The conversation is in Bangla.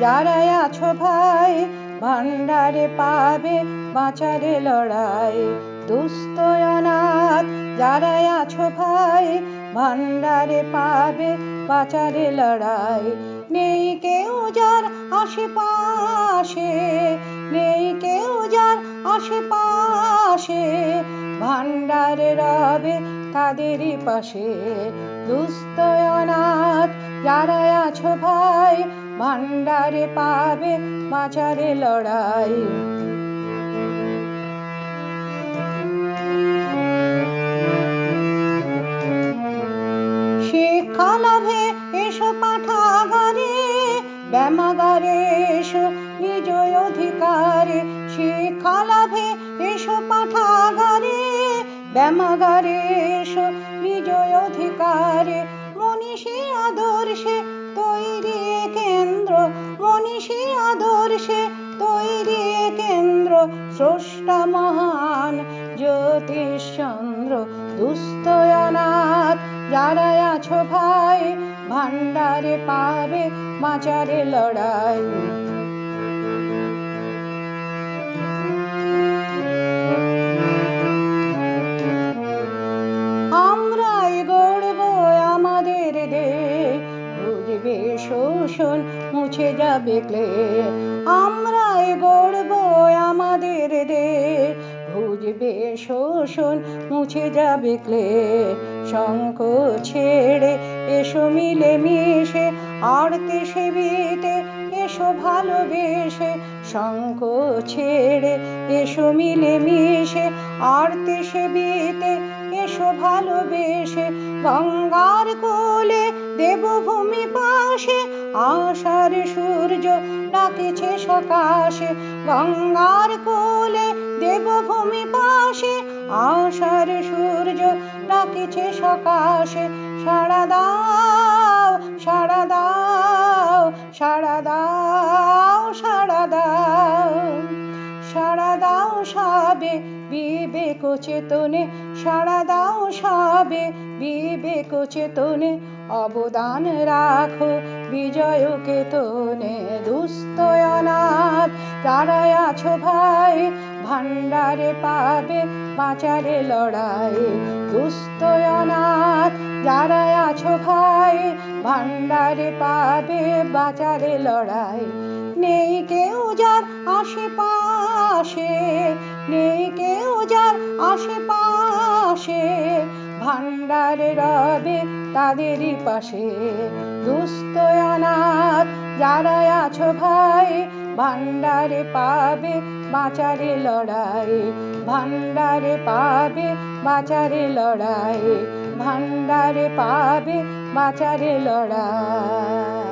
যারা আছো ভাই ভান্ডারে পাবে বাঁচারে লড়াই। দুস্থ অনাথ যারা আছো ভাই ভান্ডারে পাবে বাঁচারে লড়াই। নেই কেউ যার আশেপাশে, নেই কেউ যার আশেপাশে ভান্ডারে রবে তাদেরই পাশে। দুস্থ অনাথ যারা আছো ভাই ভান্ডারে পাবে বাঁচারে লড়াই। শিক্ষা লাভে এসো পাঠাগারে, ব্যামাগারে এসো নিজ অধিকারে। শিক্ষা লাভে এসো পাঠাগারে, ব্যামাগারে এসো নিজ অধিকারে। মনীষী আদর্শে তৈরি কেন্দ্র। মনীষী আদর্শে তৈরি কেন্দ্র। স্রষ্টা মহান জ্যোতিষচন্দ্র দুস্তয়নাথ যারা আছো ভাই ভান্ডারে পাবে, মাচারে লড়াই। শোষণ মুছে যাবে ক্লে আমরাই গড়ব আমাদের দেশ। বুঝবে শোষণ, মুছে যাবে ক্লে শঙ্খ ছেড়ে এসো মিলে মিশে, আরতে সেবিতে এসো ভালোবেসে। শঙ্খ ছেড়ে এসো মিলে মিশে, আরতে সেবিতে এসো ভালোবেসে। গঙ্গার কোলে দেবভূমি পাশে আশার সূর্য ডাকেছে সকাশে। গঙ্গার কোলে দেবভূমি পাশে, আশার সূর্য ডাকেছে সকাশে। সাড়া দাও সাড়া দাও সাড়া দাও সাড়া দাও। সাড়া দাও সাবে বিবেক চেতনে, সাড়া দাও সবে বিবেক চেতনে। অবদান রাখো বিজয় কেতনে দুস্থ অনাথ। যারা আছো ভাই ভান্ডারে পাবে বাঁচারে লড়াই, দুস্থ অনাথ। যারা আছো ভাই ভান্ডারে পাবে বাঁচারে লড়াই। নেই কেউ যার আশেপাশে, নেই কেউ যার আশেপাশে। ভান্ডারে রবে তাদেরই পাশে। দুস্থ অনাথ যারা আছো ভাই ভান্ডারে পাবে বাঁচারে লড়াই। ভান্ডারে পাবে বাঁচারে লড়াই। ভান্ডারে পাবে বাঁচারে লড়াই।